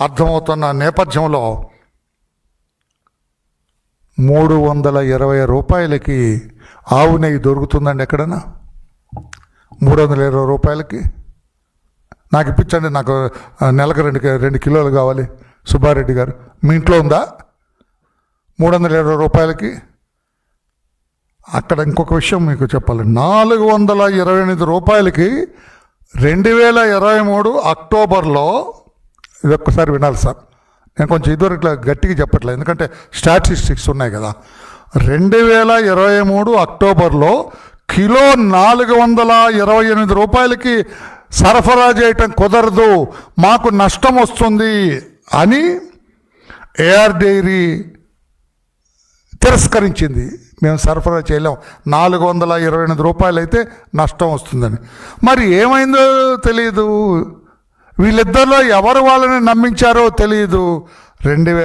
అర్థమవుతున్న నేపథ్యంలో మూడు వందల ఇరవై రూపాయలకి ఆవు నెయ్యి దొరుకుతుందండి ఎక్కడైనా మూడు వందల ఇరవై రూపాయలకి? నాకు ఇప్పించండి నాకు నెలకు రెండు రెండు కిలోలు కావాలి. సుబ్బారెడ్డి గారు మీ ఇంట్లో ఉందా? మూడు వందల ఇరవై రూపాయలకి? అక్కడ ఇంకొక విషయం మీకు చెప్పాలి. నాలుగు వందల ఇరవై ఎనిమిది రూపాయలకి రెండు వేల ఇరవై మూడు అక్టోబర్లో ఇది ఒక్కసారి వినాలి సార్. నేను కొంచెం ఇదివరకు ఇట్లా గట్టిగా చెప్పట్లేదు ఎందుకంటే స్టాటిస్టిక్స్ ఉన్నాయి కదా. రెండు వేల ఇరవై మూడు అక్టోబర్లో కిలో నాలుగు వందల ఇరవై ఎనిమిది రూపాయలకి సరఫరా చేయటం కుదరదు. మాకు నష్టం వస్తుంది అని ఏఆర్ డైరీ తిరస్కరించింది. మేము సరఫరా చేయలేం. నాలుగు వందల ఇరవై ఎనిమిది రూపాయలు అయితే నష్టం వస్తుందని. మరి ఏమైందో తెలియదు వీళ్ళిద్దరిలో ఎవరు వాళ్ళని నమ్మించారో తెలియదు రెండు వేల